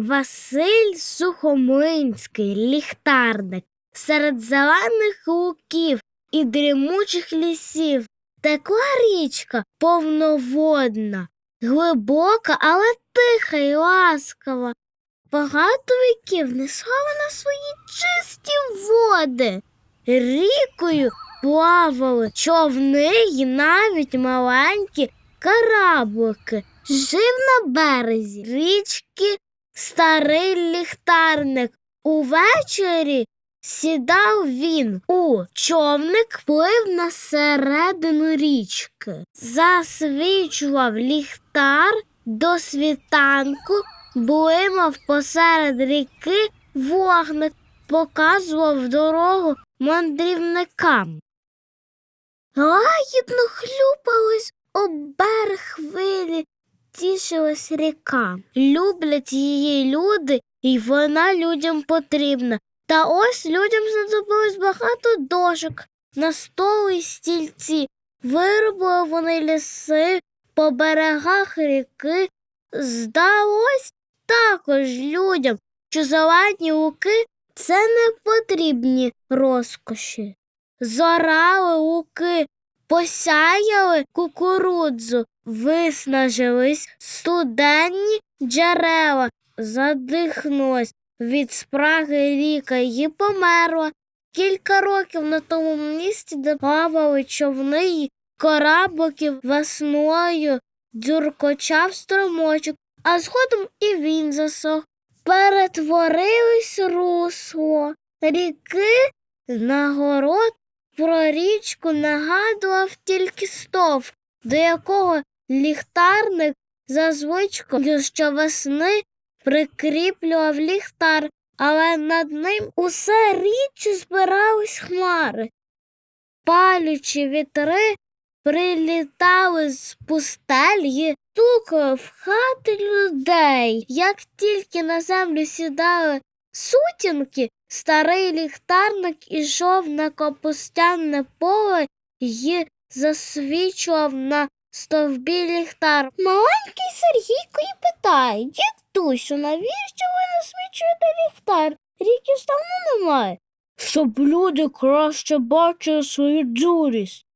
Василь Сухомлинський, ліхтарник, серед зелених луків і дрімучих лісів. Текла річка повноводна, глибока, але тиха й ласкава. Багато віків несла вона свої чисті води. Рікою плавали човни й навіть маленькі кораблики. Жив на березі річки старий ліхтарник. Увечері сідав він у човник, плив на середину річки. Засвічував ліхтар до світанку, блимав посеред ріки вогник, показував дорогу мандрівникам. Лагідно хлюпались тішилась ріка. Люблять її люди, і вона людям потрібна. Та ось людям знадобилось багато дошок на столи й стільці. Виробили вони ліси по берегах ріки. Здалось також людям, що зелені луки це не потрібні розкоші. Зорали луки, посяяли кукурудзу, виснажились студенні джерела, задихнулась від спраги ріка і померла. Кілька років на тому місці, де плавали човни й корабликів весною, дзюркочав струмочок, а згодом і він засох. Перетворилось русло ріки на город про річку нагадував тільки стов, до якого ліхтарник за звичкою щовесни прикріплював ліхтар, але над ним усе рідче збирались хмари. Палючі вітри прилітали з пустель і стукали в хати людей. Як тільки на землю сідали сутінки, старий ліхтарник ішов на капустяне поле і засвічував на стовбі ліхтар. Маленький Сергійко і питає Дідусю, навіщо ви насвічуєте ліхтар? Ріки ж давно немає. Щоб люди краще бачили свою дурість.